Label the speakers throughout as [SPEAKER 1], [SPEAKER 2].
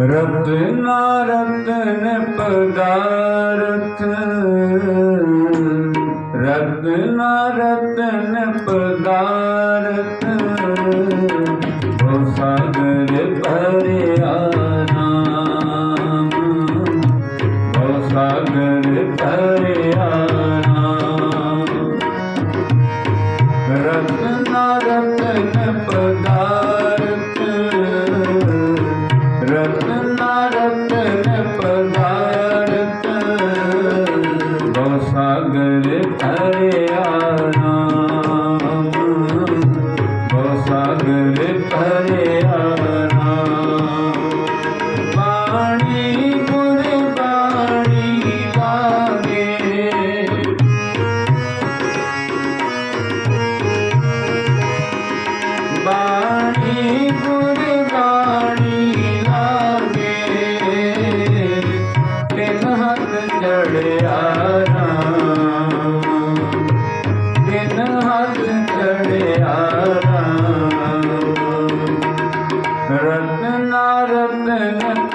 [SPEAKER 1] ਰਤਨਾ ਰਤਨ ਪਦਾਰਥ ਰਤਨਾ ਰਤਨ ਪਦਾਰਥ ਭਰਿਆ ਨਾਮ ਹੋ ਸਾਗਰ ਭਰਿਆ ਨਾਮ ਰਤਨਾ 哎呀！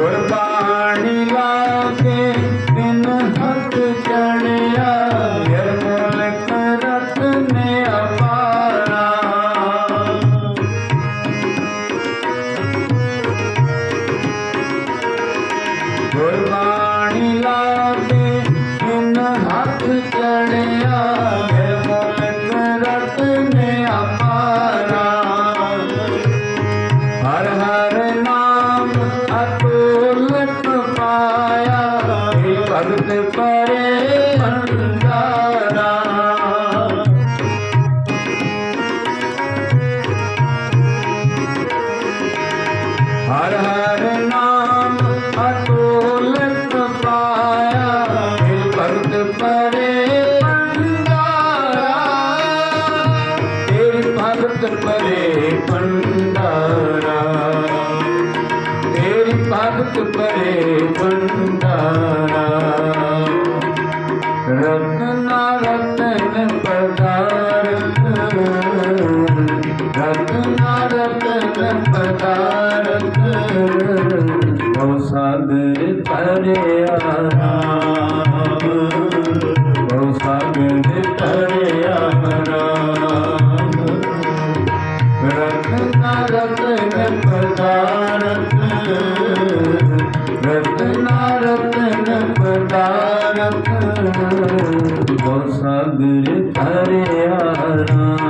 [SPEAKER 1] Goodbye. ਸਾਬਤ ਪਰੇ ਭੰਡਾਰਾ। ਰਤਨ ਰਤਨ ਪਦਾਰਥ। ਸਾਗਰ ਧਰਿਆ ਰਾਮ।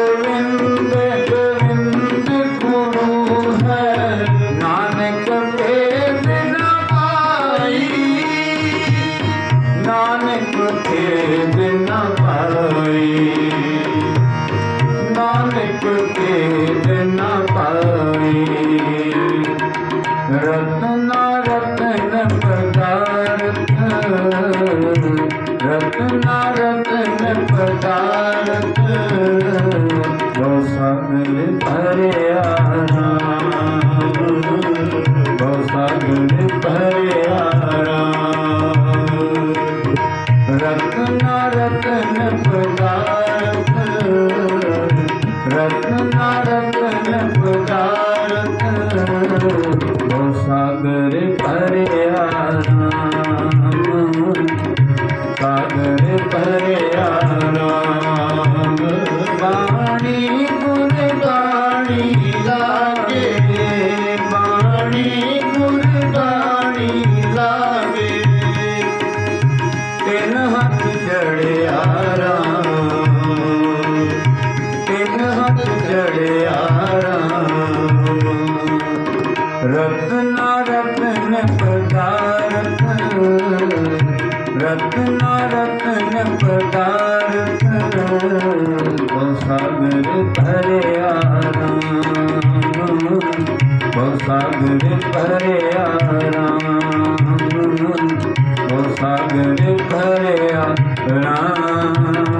[SPEAKER 1] ਕੇ ਦਿਨ ਪਾਈ ਸਾਗਰ ਭਰਿਆ ਰਾਮ ਸਾਗਰ ਭਰਿਆ ਰਾਮ ਬਾਣੀ ਗੁਣ ਗਾਣੀ ਲਾਗੇ ਬਾਣੀ ਗੁਣ ਗਾਣੀ ਲਾਗੇ ਤਿੰਨ ਹੱਥ ਜੜਿਆ ਰਾਮ। ਰਤਨ ਰਤਨ ਪਦਾਰਥ ਬਹੁ ਸਾਗਰ ਭਰਿਆ ਰਾਮ ਬਹੁ ਸਾਗਰ ਭਰਿਆ ਰਾਮ ਬਹੁ ਸਾਗਰ ਭਰਿਆ ਰਾਮ